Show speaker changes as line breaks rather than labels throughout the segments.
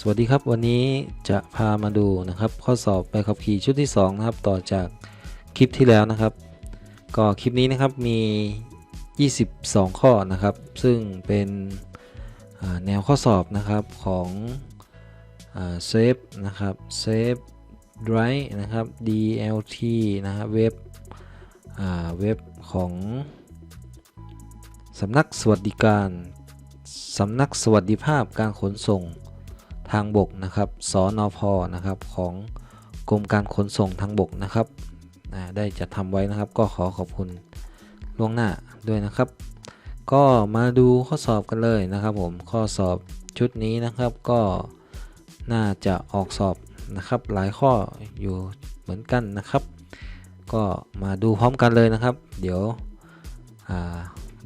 สวัสดีครับวันนี้จะพามาดูนะครับ ข้อสอบใบขับขี่ชุดที่2นะครับต่อจากคลิปที่แล้วนะครับ ก็คลิปนี้นะครับมี 22 ข้อนะครับ ซึ่งเป็นแนวข้อสอบนะครับของเซฟนะครับเซฟไดรนะครับ DLT นะครับเว็บเว็บของสำนักสวัสดิการสำนักสวัสดิภาพการขนส่ง ทางบกนะครับสอนอพนะครับของกรมการขนส่งทางบกนะครับได้จัดทำไว้นะครับ ก็ขอขอบคุณล่วงหน้าด้วยนะครับ ก็มาดูข้อสอบกันเลยนะครับ ผมข้อสอบชุดนี้นะครับก็น่าจะออกสอบนะครับ หลายข้ออยู่เหมือนกันนะครับ ก็มาดูพร้อมกันเลยนะครับ เดี๋ยว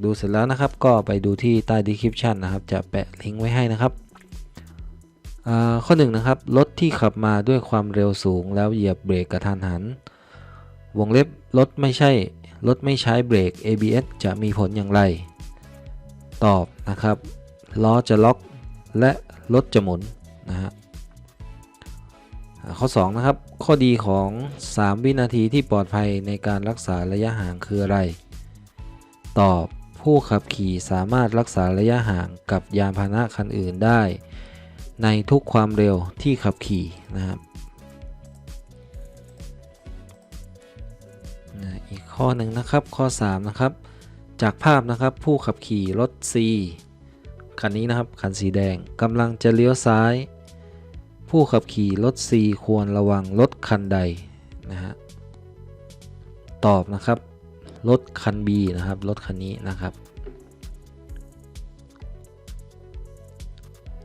ดูเสร็จแล้วนะครับ ก็ไปดูที่ใต้ description นะครับ จะแปะลิงก์ไว้ให้นะครับ ข้อ1นงนะครับรถที่ขับมาด้วยความเร็วสูง แล้วเหยียบเบรกกระทันหัน วงเล็บรถไม่ใช่รถไม่ใช้เบรก ABS จะมีผลอย่างไร ตอบนะครับล้อจะล็อกและรถจะหมุนนะฮะข้อ2นะครับข้อดีของ 3 วินาทีที่ปลอดภัยในการรักษาระยะห่างคืออะไร ตอบผู้ขับขี่สามารถรักษาระยะห่างกับยานพาหนะคันอื่นได้ ในทุกความเร็วที่ขับขี่นะครับอีกข้อหนึ่งนะครับข้อ 3 นะครับ จากภาพนะครับผู้ขับขี่รถ C คันนี้นะครับคันสีแดงกำลังจะเลี้ยวซ้าย ผู้ขับขี่รถ C ควรระวังรถคันใดนะฮะตอบนะครับรถคัน B นะครับรถคันนี้นะครับ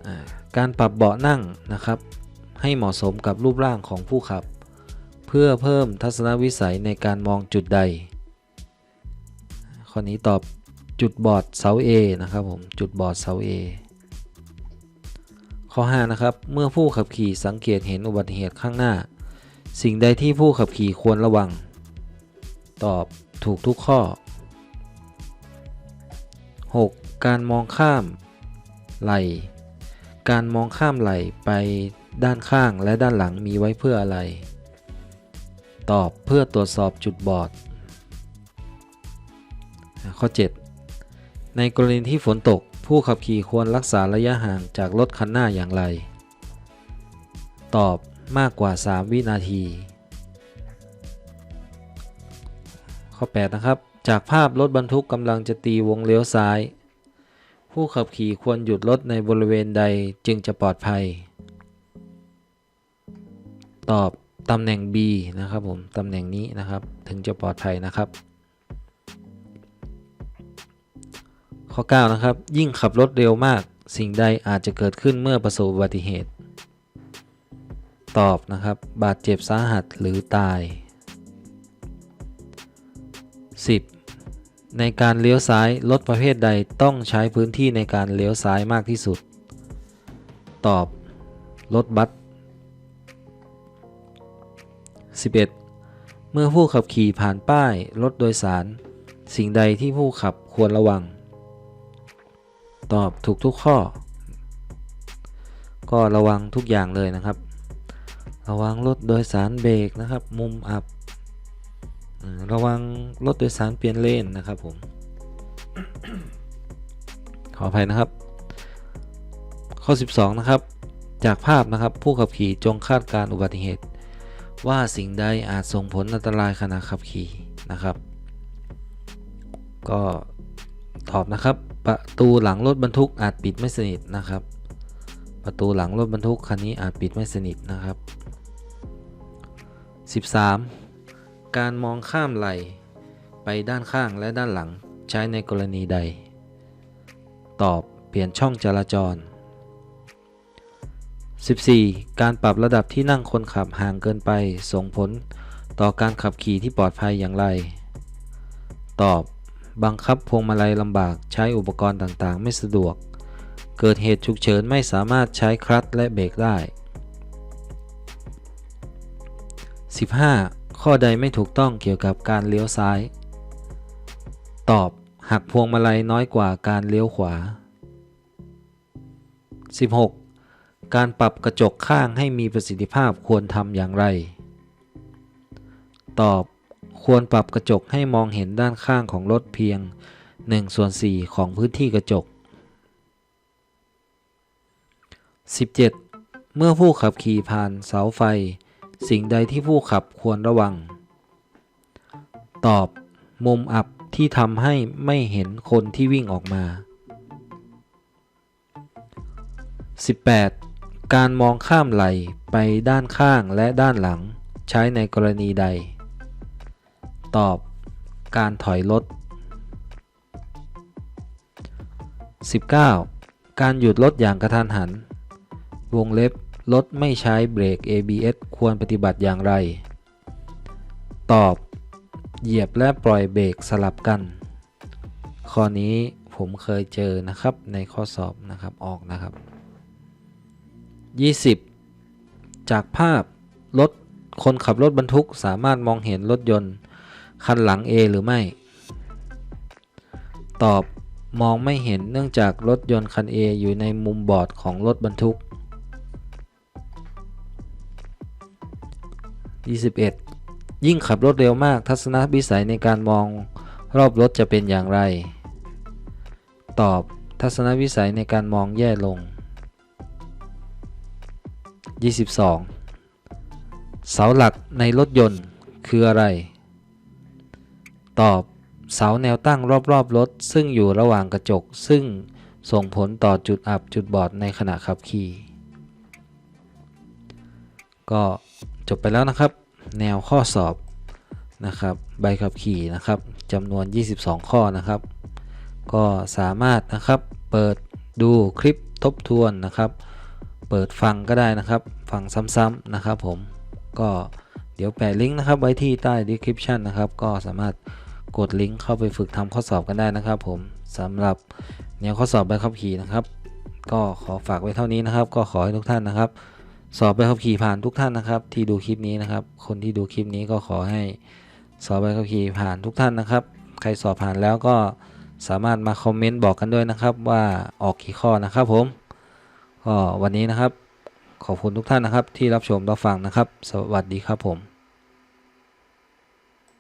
อ่า การปรับเบาะนั่งนะครับ ให้เหมาะสมกับรูปร่างของผู้ขับ เพื่อเพิ่มทัศนวิสัยในการมองจุดใด ข้อนี้ตอบจุดบอดเสา A นะครับผมจุดบอดเสา A ข้อ5นะครับเมื่อผู้ขับขี่สังเกตเห็นอุบัติเหตุข้างหน้า สิ่งใดที่ผู้ขับขี่ควรระวัง ตอบถูกทุกข้อ 6. การมองข้ามไหล การมองข้ามไหลไปด้านข้างและด้านหลังมีไว้เพื่ออะไร ตอบเพื่อตรวจสอบจุดบอด ข้อ 7 ในกรณีที่ฝนตกผู้ขับขี่ควรรักษาระยะห่างจากรถคันหน้าอย่างไร ตอบมากกว่า 3 วินาที ข้อ 8 นะครับ จากภาพรถบรรทุกกำลังจะตีวงเลี้ยวซ้าย ผู้ขับขี่ควรหยุดรถในบริเวณใดจึงจะปลอดภัย ตอบตำแหน่ง B นะครับผม ตำแหน่งนี้นะครับ ถึงจะปลอดภัยนะครับ ข้อ 9 นะครับ ยิ่งขับรถเร็วมาก สิ่งใดอาจจะเกิดขึ้นเมื่อประสบอุบัติเหตุ ตอบนะครับ บาดเจ็บสาหัสหรือตาย 10. ในการเลี้ยวซ้ายรถประเภทใดต้องใช้พื้นที่ในการเลี้ยวซ้ายมากที่สุด ตอบ รถบัส 11. เมื่อผู้ขับขี่ผ่านป้ายรถโดยสาร สิ่งใดที่ผู้ขับควรระวัง ตอบถูกทุกข้อ ก็ระวังทุกอย่างเลยนะครับ ระวังรถโดยสารเบรกนะครับ มุมอับ ระวังรถโดยสารเปลี่ยนเลนนะครับผม ขออภัยนะครับ ข้อ 12 นะครับ จากภาพนะครับผู้ขับขี่จงคาดการอุบัติเหตุ ว่าสิ่งใดอาจส่งผลอันตรายขณะขับขี่นะครับ ก็ตอบนะครับ ประตูหลังรถบรรทุกอาจปิดไม่สนิทนะครับ ประตูหลังรถบรรทุกคันนี้อาจปิดไม่สนิทนะครับ 13 การมองข้ามไหลไปด้านข้างและด้านหลังใช้ในกรณีใด ตอบเปลี่ยนช่องจราจร 14. การปรับระดับที่นั่งคนขับห่างเกินไปส่งผลต่อการขับขี่ที่ปลอดภัยอย่างไร ตอบ บังคับพวงมาลัยลำบากใช้อุปกรณ์ต่างๆ ไม่สะดวก เกิดเหตุฉุกเฉินไม่สามารถใช้คลัตช์และเบรกได้ 15. ข้อใดไม่ถูกต้องเกี่ยวกับการเลี้ยวซ้าย ตอบ หักพวงมาลัยน้อยกว่าการเลี้ยวขวา 16. การปรับกระจกข้างให้มีประสิทธิภาพควรทำอย่างไร ตอบ ควรปรับกระจกให้มองเห็นด้านข้างของรถเพียง1ส่วน4ของพื้นที่กระจก 17 เมื่อผู้ขับขี่ผ่านเสาไฟ สิ่งใดที่ผู้ขับควรระวัง ตอบ มุมอับที่ทำให้ไม่เห็นคนที่วิ่งออกมา 18. การมองข้ามไหลไปด้านข้างและด้านหลังใช้ในกรณีใด ตอบ การถอยรถ 19. การหยุดรถอย่างกระทันหัน วงเล็บ รถไม่ใช้เบรก ABS ควรปฏิบัติอย่างไร ตอบ เหยียบและปล่อยเบรกสลับกัน ข้อนี้ผมเคยเจอนะครับในข้อสอบนะครับออกนะครับ 20 จากภาพรถคนขับรถบรรทุกสามารถมองเห็นรถยนต์ คันหลัง A หรือไม่ ตอบมองไม่เห็นเนื่องจากรถยนต์คัน A อยู่ในมุมบอดของรถบรรทุก 21 ยิ่งขับรถเร็วมากทัศนวิสัยในการมองรอบรถจะเป็นอย่างไร ตอบ ทัศนวิสัยในการมองแย่ลง 22 เสาหลักในรถยนต์คืออะไร ตอบ เสาแนวตั้งรอบๆรถซึ่งอยู่ระหว่างกระจก ซึ่งส่งผลต่อจุดอับจุดบอดในขณะขับขี่ ก็ จบไปแล้วนะครับ แนวข้อสอบนะครับใบขับขี่นะครับจำนวน 22 ข้อนะครับ ก็สามารถนะครับเปิดดูคลิปทบทวนนะครับ เปิดฟังก็ได้นะครับ ฟังซ้ำๆนะครับผมก็เดี๋ยวแปะลิงก์นะครับไว้ที่ใต้ description นะครับ ก็สามารถกดลิงก์เข้าไปฝึกทำข้อสอบกันได้นะครับ ผมสำหรับแนวข้อสอบใบขับขี่นะครับ ก็ขอฝากไว้เท่านี้นะครับ ก็ขอให้ทุกท่านนะครับ สอบใบขับขี่ผ่านทุกท่านนะครับ ที่ดูคลิปนี้นะครับ คนที่ดูคลิปนี้ก็ขอให้สอบใบขับขี่ผ่านทุกท่านนะครับ ใครสอบผ่านแล้วก็สามารถมาคอมเมนต์บอกกันด้วยนะครับ ว่าออกกี่ข้อนะครับผมก็วันนี้นะครับ ขอบคุณทุกท่านนะครับ ที่รับชมรับฟังนะครับ สวัสดีครับผม